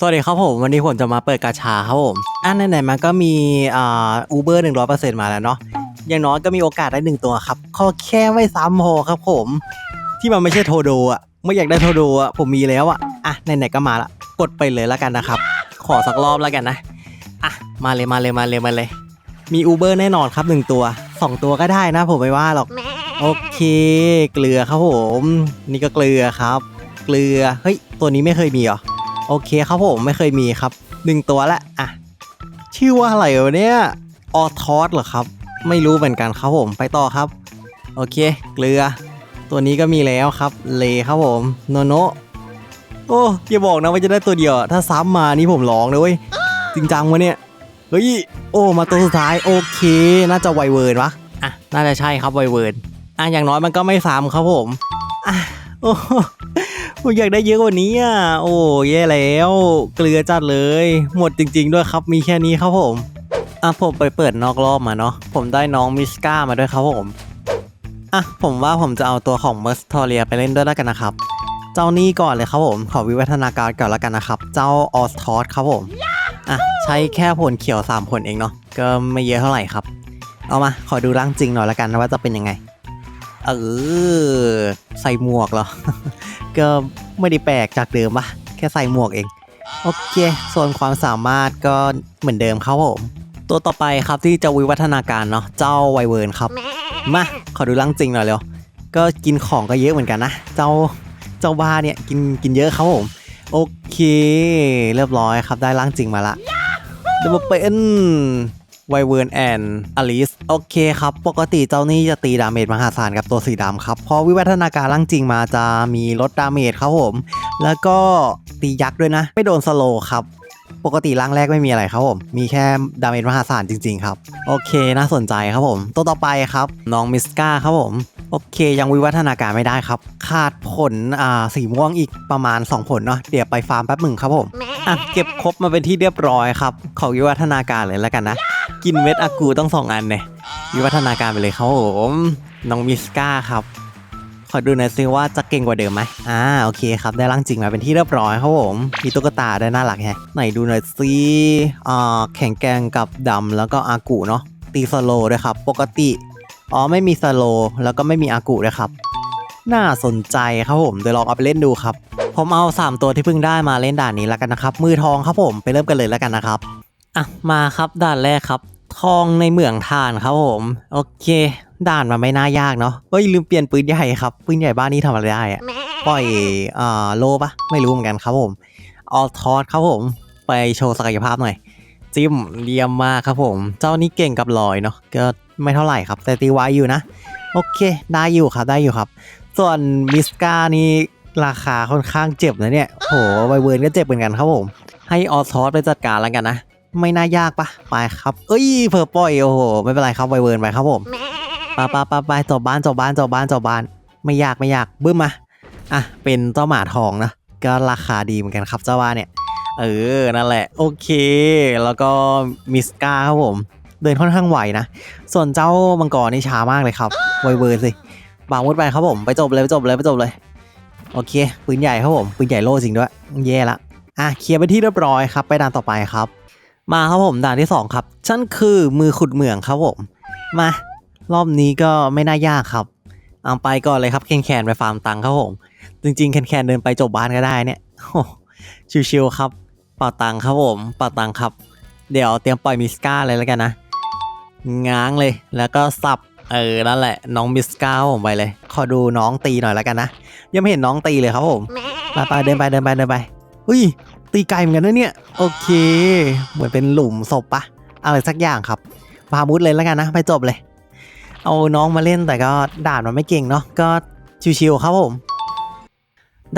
สวัสดีครับผม วันนี้ผมจะมาเปิดกาชาครับผมอะไหนๆมันก็มีอ่าอูเบอร์หนึ่งร้อยเปอร์เซ็นต์มาแล้วเนาะอย่างน้อยก็มีโอกาสได้หนึ่งตัวครับขอแค่ไม่ซ้ำพอครับผม ที่มันไม่ใช่โทโดอะไม่อยากได้โทโดอะผมมีแล้วอะอะไหนๆก็มาละกดไปเลยแล้วกันนะครับ ขอสักรอบแล้วกันนะอะมาเลยมาเลยมาเลยมาเลย มีอูเบอร์แน่นอนครับหนึ่งตัวสองตัวก็ได้นะผมไม่ว่าหรอกโอเค เกลือครับผม นี่ก็เกลือครับ เกลือเฮ้ยตัวนี้ไม่เคยมีเหรอ โอเคครับผมไม่เคยมีครับหนึ่งตัวละอะ ชื่อว่าอะไรวะเนี่ยออทอสเหรอครับ ไม่รู้เหมือนกันครับผมไปต่อครับ โอเค เกลือ ตัวนี้ก็มีแล้วครับ เลครับผมโนโนโอ้อย่าบอกนะว่าจะได้ตัวเดียว ถ้าซ้ำมานี่ผมร้องเลยเว้ยจริงจังวะเนี่ยเฮ้ยโอ้มาตัวสุดท้ายโอเค น่าจะไวเวิร์นวะอะน่าจะใช่ครับไวเวิร์นอะอย่างน้อยมันก็ไม่ซ้ำครับผมอะโอ้ ผมอยากได้เยอะกว่านี้อะ โอ้แย่แล้ว เกลือจัดเลย หมดจริง ๆ ด้วยครับ มีแค่นี้ครับผม อะผมไปเปิดนอกรอบมาเนาะ ผมได้น้องมิสก้ามาด้วยครับผม อะผมว่าผมจะเอาตัวของเมอร์สทอเรียไปเล่นด้วยแล้วกันนะครับ เจ้านี้ก่อนเลยครับผม ขอวิวัฒนาการก่อนแล้วกันนะครับ เจ้าออสทอสครับผม อะใช้แค่ผลเขียวสามผลเองเนาะ ก็ไม่เยอะเท่าไหร่ครับ เอามา ขอดูร่างจริงหน่อยละกันว่าจะเป็นยังไง เออ ใส่หมวกเหรอ ก็ไม่ได้แปลกจากเดิมปะแค่ใส่หมวกเอง โอเค ส่วนความสามารถก็เหมือนเดิมครับผม ตัวต่อไปครับที่จะวิวัฒนาการเนาะ เจ้าไวเวิร์นครับ มา ขอดูร่างจริงหน่อยเร็ว ก็กินของก็เยอะเหมือนกันนะ เจ้า เจ้าบ้าเนี่ยกินกินเยอะครับผม โอเค เรียบร้อยครับได้ร่างจริงมาละเดี๋ยวมาเป็น ไวเวิร์นแอนอลิสโอเคครับ ปกติเจ้านี่จะตีดาเมจมหาศาลกับตัวสีดำครับ พอวิวัฒนาการร่างจริงมาจะมีลดดาเมจครับผม แล้วก็ตียักษ์ด้วยนะ ไม่โดนสโลครับ ปกติร่างแรกไม่มีอะไรครับผม มีแค่ดาเมจมหาศาลจริง ๆ ครับ โอเคน่าสนใจครับผม ตัวต่อไปครับน้องมิสกาครับผมโอเคยังวิวัฒนาการไม่ได้ครับขาดผลอ่าสีม่วงอีกประมาณ 2 ผลเนาะเดี๋ยวไปฟาร์มแป๊บหนึ่งครับผมอะเก็บครบมาเป็นที่เรียบร้อยครับขอวิวัฒนาการเลยแล้วกันนะ กินเม็ดอากูต้องสองอันเนี่ยวิวัฒนาการไปเลยครับผมน้องมิสก้าครับ ขอดูหน่อยซิว่าจะเก่งกว่าเดิมไหมอ่าโอเคครับได้ร่างจริงมาเป็นที่เรียบร้อยครับผมมีตุ๊กตาได้น่ารักแฮะไหนดูหน่อยซิอ่าแข็งแกร่งกับดำแล้วก็อากูเนาะตีสโลด้วยครับ ปกติอ๋อไม่มีสโลแล้วก็ไม่มีอากูด้วยครับ น่าสนใจครับผมเดี๋ยวลองเอาไปเล่นดูครับผมเอา 3 ตัวที่เพิ่งได้มาเล่นด่านนี้แล้วกันนะครับ มือทองครับผมไปเริ่มกันเลยแล้วกันนะครับ อะมาครับด่านแรกครับ ทองในเหมืองทานครับผม โอเค ด่านมันไม่น่ายากเนาะเฮ้ยลืมเปลี่ยนปืนใหญ่ครับปืนใหญ่บ้านนี้ทำอะไรได้อะปล่อยอ่าโลปะไม่รู้เหมือนกันครับผมออทอสครับผมไปโชว์ศักยภาพหน่อยจิ้มเรียมมากครับผม เจ้านี้เก่งกับลอยเนาะก็ไม่เท่าไหร่ครับ แต่ตีไว้อยู่นะ โอเค ได้อยู่ครับได้อยู่ครับ ส่วนมิสกานี่ราคาค่อนข้างเจ็บนะเนี่ยโหไวเวิร์นก็เจ็บเหมือนกันครับผม ให้ออทอสไปจัดการแล้วกันนะ ไม่น่ายากปะไปครับ เอ้ยเพอปล่อยโอ้โหไม่เป็นไรครับไวเวิร์นไปครับผมไปไปไปไปจบบ้านจบบ้านจบบ้านจบบ้าน ไม่ยากไม่ยากบึ้มมาอะเป็นเจ้าหมาทองนะก็ราคาดีเหมือนกันครับเจ้าว่าเนี่ย เออนั่นแหละ โอเค แล้วก็มิสกาครับผม เดินค่อนข้างไหวนะ ส่วนเจ้ามังกรนี่ช้ามากเลยครับไวเวอร์สิบางมุดไปครับผมไปจบเลยไปจบเลยไปจบเลย โอเคปืนใหญ่ครับผมปืนใหญ่โล่จริงด้วยแย่ละอะเคลียร์ไปที่เรียบร้อยครับ ไปด่านต่อไปครับ มาครับผมด่านที่สองครับฉันคือมือขุดเหมืองครับผมมารอบนี้ก็ไม่น่ายากครับเอาไปก่อนเลยครับแคนแคนไปฟาร์มตังค์ครับผม จริงๆแคนแคนเดินไปจบบ้านก็ได้เนี่ยโอ้ชิวๆครับเป่าตังค์ครับผมเป่าตังค์ครับ เดี๋ยวเตรียมปล่อยมิสกาเลยแล้วกันนะง้างเลยแล้วก็สับเออนั่นแหละ น้องมิสกาผมไปเลย ขอดูน้องตีหน่อยแล้วกันนะยังไม่เห็นน้องตีเลยครับผมไปไปเดินไปเดินไปเดินไปอุ้ย ตีไกลเหมือนกันนะเนี่ย โอเค เหมือนเป็นหลุมศพปะอะไรสักอย่างครับพามุดเลยแล้วกันนะไปจบเลย เอาน้องมาเล่นแต่ก็ด่านมันไม่เก่งเนาะก็ชิวๆครับผม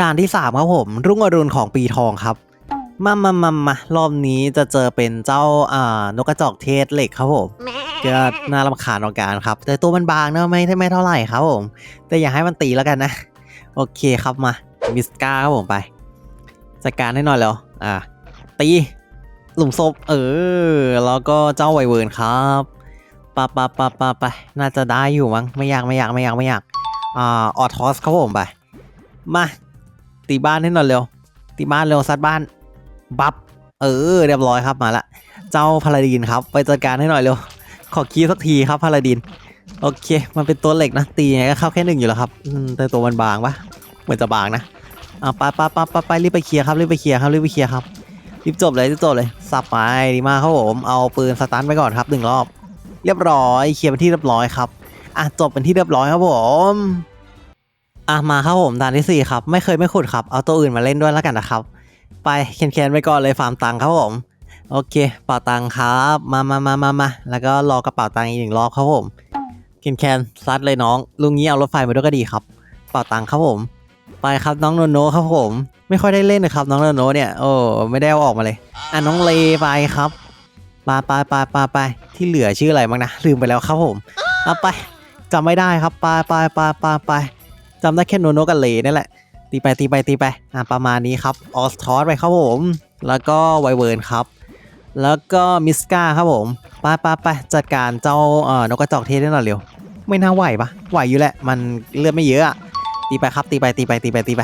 ด่านที่สามครับผม รุ่งอรุณของปีทองครับมามามามารอบนี้จะเจอเป็นเจ้าอ่านกกระจอกเทศเหล็กครับผมก็น่ารำคาญออกการครับ แต่ตัวมันบางเนอะไม่ไม่เท่าไหร่ครับผม แต่อย่าให้มันตีแล้วกันนะ โอเคครับมามิสกาครับผมไป จัดการให้หน่อยแล้วอ่าตีหลุมศพเออ แล้วก็เจ้าไวเวิร์นครับปะปะปะปะไปน่าจะได้อยู่มั้งไม่ยากไม่ยากไม่ยากไม่ยากอ่าออทอสครับผมไปมาตีบ้านให้หน่อยเร็วตีบ้านเร็วซัดบ้านบัฟเออ เรียบร้อยครับมาละเจ้าพาลาดินครับไปจัดการให้หน่อยเร็วขอคีย์สักทีครับพาลาดินโอเค มันเป็นตัวเหล็กนะตียังไงก็เข้าแค่หนึ่งอยู่แล้วครับแต่ตัวมันบางปะเหมือนจะบางนะ อ่าไปไปไปไปไปรีบไปเคลียร์ครับรีบไปเคลียร์ครับรีบไปเคลียร์ครับรีบจบเลยรีบจบเลยสับไปดีมากครับผมเอาปืนสตันไปก่อนครับหนึ่งรอบ เรียบร้อยเคลียร์เป็นที่เรียบร้อยครับอะจบเป็นที่เรียบร้อยครับผมอะมาครับผมด่านที่สี่ครับไม่เคยไม่ขุดครับเอาตัวอื่นมาเล่นด้วยแล้วกันนะครับ ไปแคนๆไปก่อนเลยฟาร์มตังครับผมโอเคเป่าตังครับมามามามามาแล้วก็รอกระเป๋าตังอีกหนึ่งรอบครับผมแคนแคนๆซัดเลยน้องลุงนี้เอารถไฟมาด้วยก็ดีครับเป่าตังครับผม ไปครับน้องโนโนครับผม ไม่ค่อยได้เล่นนะครับน้องโนโนเนี่ยโอ้ไม่ได้เอาออกมาเลย อะน้องเลไปครับไปไปไปไปไปที่เหลือชื่ออะไรบ้างนะลืมไปแล้วครับผมเอาไปจำไม่ได้ครับไปไปไปไปไปจำได้แค่โนโนกับเลนี่แหละ ตีไปตีไปตีไปอะประมาณนี้ครับออสทอสไปครับผม แล้วก็ไวเวิร์นครับ แล้วก็มิสกาครับผมไปไปไปจัดการเจ้าเอ่อนกกระจอกเทศได้หน่อยเร็วไม่น่าไหวปะไหวอยู่แหละ มันเลือดไม่เยอะอะ ตีไปครับตีไปตีไปตีไปตีไป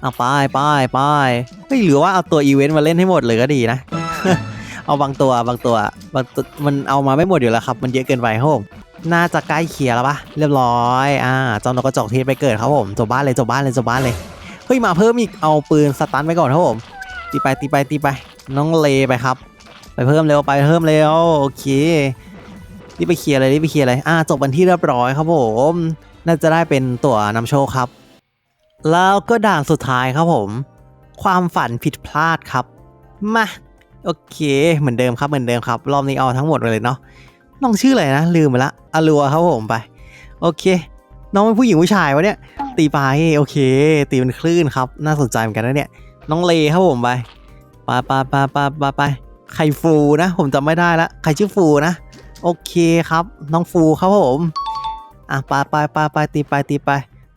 เอาไปไปไปเฮ้ยหรือว่าเอาตัวอีเวนต์มาเล่นให้หมดเลยก็ดีนะ เอาบางตัวบางตัวบางตัวมันเอามาไม่หมดอยู่แล้วครับ มันเยอะเกินไปครับผมน่าจะใกล้เคลียร์แล้วปะเรียบร้อยอ่าเจ้านกกระจอกเทศไปเกิดครับผมจบบ้านเลยจบบ้านเลยจบบ้านเลยเฮ้ยมาเพิ่มอีกเอาปืนสตันไปก่อนครับผมตีไปตีไปตีไป น้องเลไปครับ ไปเพิ่มเร็วไปเพิ่มเร็วโอเครีบไปเคลียร์เลยรีบไปเคลียร์เลยอ่าจบบันที่เรียบร้อยครับผม น่าจะได้เป็นตั๋วนำโชคครับ แล้วก็ด่านสุดท้ายครับผม ความฝันผิดพลาดครับ มาโอเค เหมือนเดิมครับเหมือนเดิมครับ รอบนี้เอาทั้งหมดเลยเนาะน้องชื่ออะไรนะ ลืมไปละอลัวครับผมไป โอเค น้องเป็นผู้หญิงผู้ชายวะเนี่ย ตีไปโอเค ตีเป็นคลื่นครับ น่าสนใจเหมือนกันนะเนี่ย น้องเลครับผมไปไปไปไปไปไปไปใครฟูนะ ผมจำไม่ได้ละใครชื่อฟูนะ โอเคครับ น้องฟูครับผม อะไปไปไปไปตีไปตีไป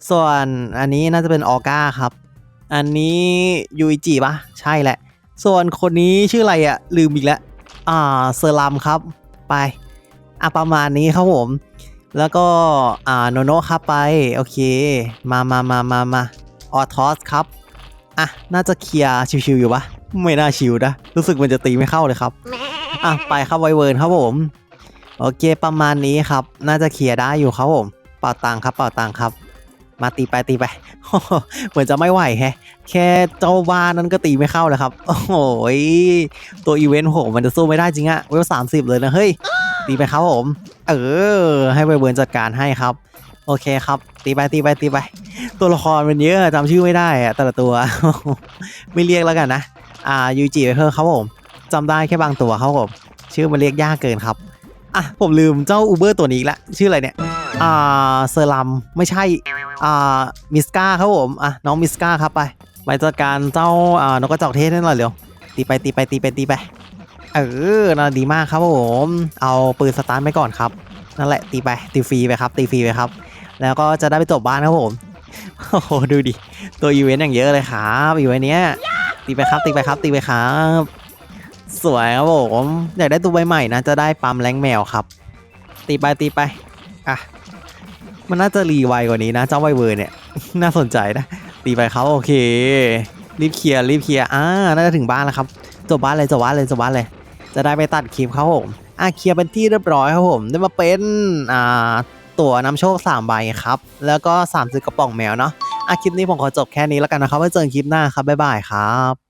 ส่วนอันนี้น่าจะเป็นออก้าครับ อันนี้ยูอิจิปะใช่แหละ ส่วนคนนี้ชื่ออะไรอะลืมอีกแล้ว อ่าเซอร์ลัมครับ ไปอะประมาณนี้ครับผม แล้วก็อ่าโนโนะครับไป โอเค มามามามามาออทอสครับอะน่าจะเคลียร์ชิวๆอยู่ปะไม่น่าชิวนะ รู้สึกมันจะตีไม่เข้าเลยครับ อะไปครับไวเวิร์นครับผม โอเคประมาณนี้ครับ น่าจะเคลียร์ได้อยู่ครับผม เป่าตังค์ครับ เป่าตังค์ครับ มาตีไปตีไป เหมือนจะไม่ไหวแฮะ แค่เจ้าบ้านนั้นก็ตีไม่เข้าเลยครับ โอ้โหยตัวอีเวนต์โหมันจะสู้ไม่ได้จริงอะเวลสามสิบเลยนะ เฮ้ย ตีไปครับผม เออ ให้ไวเวิร์นจัดการให้ครับ โอเคครับ ตีไปตีไปตีไป ตัวละครมันเยอะจำชื่อไม่ได้อะแต่ละตัว ไม่เรียกแล้วกันนะ อ่ายูจิไปเพิ่มครับผมจำได้แค่บางตัวครับผม ชื่อมันเรียกยากเกินครับ อะผมลืมเจ้าอูเบอร์ตัวนี้ละชื่ออะไรเนี่ยอ่าเซอร์ลัมไม่ใช่อ่ามิสกาครับผมอะน้องมิสกาครับไปไปจัดการเจ้าอ่านกกระจอกเทศให้หน่อยเร็วตีไปตีไปตีไปตีไปเออน่าดีมากครับผมเอาปืนสตาร์ทไปก่อนครับนั่นแหละตีไปตีฟรีไปครับตีฟรีไปครับ แล้วก็จะได้ไปจบบ้านครับผมโอ้โหดูดิตัวอีเวนต์อย่างเยอะเลยครับอีเวนต์เนี้ยตีไปครับตีไปครับตีไปครับ สวยครับผมอยากได้ตัวใบใหม่นะจะได้ปั๊มแรงแมวครับ ตีไปตีไปอะมันน่าจะรีไวกว่านี้นะเจ้าไวเวอร์เนี่ย น่าสนใจนะ ตีไปครับโอเค รีบเคลียร์รีบเคลียร์อ่าน่าจะถึงบ้านแล้วครับจบบ้านเลยจบบ้านเลยจบบ้านเลย จะได้ไปตัดคลิปครับผมอะเคลียร์เป็นที่เรียบร้อยครับผมได้มาเป็นอ่าตั๋วนำโชค3ใบครับ แล้วก็30กระป๋องแมวเนาะอะคลิปนี้ผมขอจบแค่นี้แล้วกันนะครับไว้เจอกันคลิปหน้าครับบ๊ายบายครับ